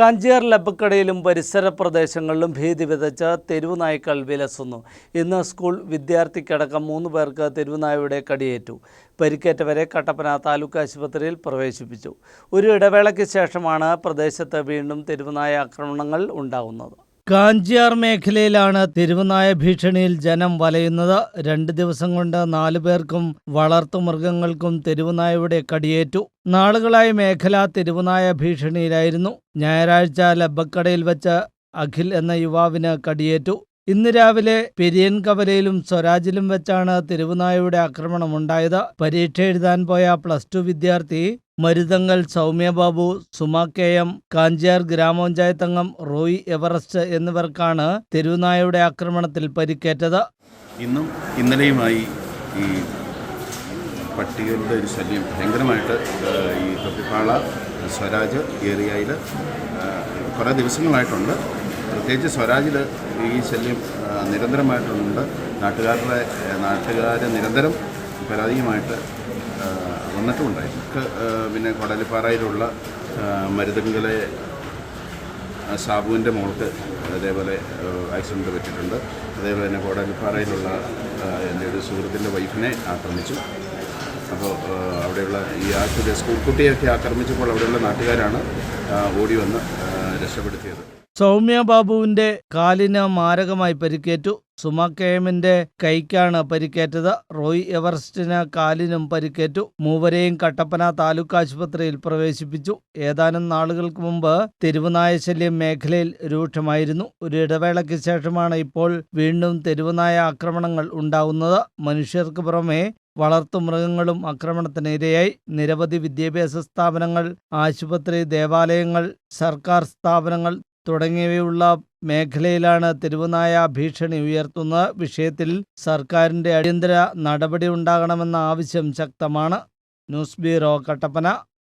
കാഞ്ചിയാർ ലബക്കടയിലും പരിസര പ്രദേശങ്ങളിലും ഭീതി വിതച്ച തെരുവുനായ്ക്കൾ വിലസുന്നു. ഇന്ന് സ്കൂൾ വിദ്യാർത്ഥിക്കടക്കം മൂന്ന് പേർക്ക് തെരുവുനായയുടെ കടിയേറ്റു. പരിക്കേറ്റവരെ കട്ടപ്പന താലൂക്ക് ആശുപത്രിയിൽ പ്രവേശിപ്പിച്ചു. ഒരു ഇടവേളയ്ക്ക് ശേഷമാണ് പ്രദേശത്ത് വീണ്ടും തെരുവുനായ ആക്രമണങ്ങൾ ഉണ്ടാകുന്നത് കാഞ്ചിയാർ മേഖലയിലാണ് തിരുവനായ ഭീഷണിയിൽ ജനം വലയുന്നത്. രണ്ട് ദിവസം കൊണ്ട് നാലു പേർക്കും വളർത്തു വളർത്തുമൃഗങ്ങൾക്കും തെരുവുനായയുടെ കടിയേറ്റു. നാളുകളായി മേഖല തെരുവുനായ ഭീഷണിയിലായിരുന്നു. ഞായറാഴ്ച ലബക്കടയിൽ വച്ച് അഖിൽ എന്ന യുവാവിന് കടിയേറ്റു. ഇന്ന് രാവിലെ പെരിയൻകവലയിലും സ്വരാജിലും വെച്ചാണ് തെരുവുനായയുടെ ആക്രമണമുണ്ടായത്. പരീക്ഷ എഴുതാൻ പോയ പ്ലസ് ടു വിദ്യാർത്ഥി മരുതങ്ങൽ സൗമ്യബാബു സുമ കെ എം കാഞ്ചിയാർ ഗ്രാമപഞ്ചായത്ത് അംഗം റോയി എവറസ്റ്റ് എന്നിവർക്കാണ് തെരുവുനായയുടെ ആക്രമണത്തിൽ പരിക്കേറ്റത്. ഇന്നും ഇന്നലെയുമായി ഈ പട്ടികളുടെ ഒരു ശല്യം ഭയങ്കരമായിട്ട് ഈ തൊപ്പിപ്പാള സ്വരാജ് ഏരിയയിൽ കുറേ ദിവസങ്ങളായിട്ടുണ്ട്. പ്രത്യേകിച്ച് സ്വരാജിൽ ഈ ശല്യം നിരന്തരമായിട്ടുണ്ട്. നാട്ടുകാരുടെ നാട്ടുകാർ നിരന്തരം പരാതിയുമായിട്ട് ഒക്കെ, പിന്നെ കൊടലിപ്പാറയിലുള്ള മരുതങ്കലെ സാബുവിന്റെ മോൾക്ക് അതേപോലെ ആക്സിഡന്റ് പറ്റിയിട്ടുണ്ട്. അതേപോലെ തന്നെ കോടലിപ്പാറയിലുള്ള എന്റെ ഒരു സുഹൃത്തിന്റെ വൈഫിനെ ആക്രമിച്ചു. അപ്പോൾ അവിടെയുള്ള ഈ ആശുപത്രി സ്കൂൾ കുട്ടിയൊക്കെ ആക്രമിച്ചപ്പോൾ അവിടെയുള്ള നാട്ടുകാരാണ് ഓടി വന്ന് രക്ഷപ്പെടുത്തിയത്. സൗമ്യ ബാബുവിന്റെ കാലിന് മാരകമായി പരിക്കേറ്റു. സുമ കെ എമ്മിന്റെ കൈക്കാണ് പരിക്കേറ്റത്. റോയ് എവറസ്റ്റിന് കാലിനും പരിക്കേറ്റു. മൂവരെയും കട്ടപ്പന താലൂക്ക് ആശുപത്രിയിൽ പ്രവേശിപ്പിച്ചു. ഏതാനും നാളുകൾക്ക് മുമ്പ് തെരുവുനായശല്യം മേഖലയിൽ രൂക്ഷമായിരുന്നു. ഒരു ഇടവേളയ്ക്ക് ശേഷമാണ് ഇപ്പോൾ വീണ്ടും തെരുവുനായ ആക്രമണങ്ങൾ ഉണ്ടാകുന്നത് മനുഷ്യർക്ക് പുറമെ വളർത്തുമൃഗങ്ങളും ആക്രമണത്തിന് ഇരയായി നിരവധി വിദ്യാഭ്യാസ സ്ഥാപനങ്ങൾ ആശുപത്രി ദേവാലയങ്ങൾ സർക്കാർ സ്ഥാപനങ്ങൾ തുടങ്ങിയവയുള്ള മേഖലയിലാണ് തെരുവുനായ ഭീഷണി ഉയർത്തുന്ന വിഷയത്തിൽ സർക്കാരിന്റെ അടിയന്തര നടപടി ഉണ്ടാകണമെന്ന ആവശ്യം ശക്തമാണ്. News bureau Kattappana.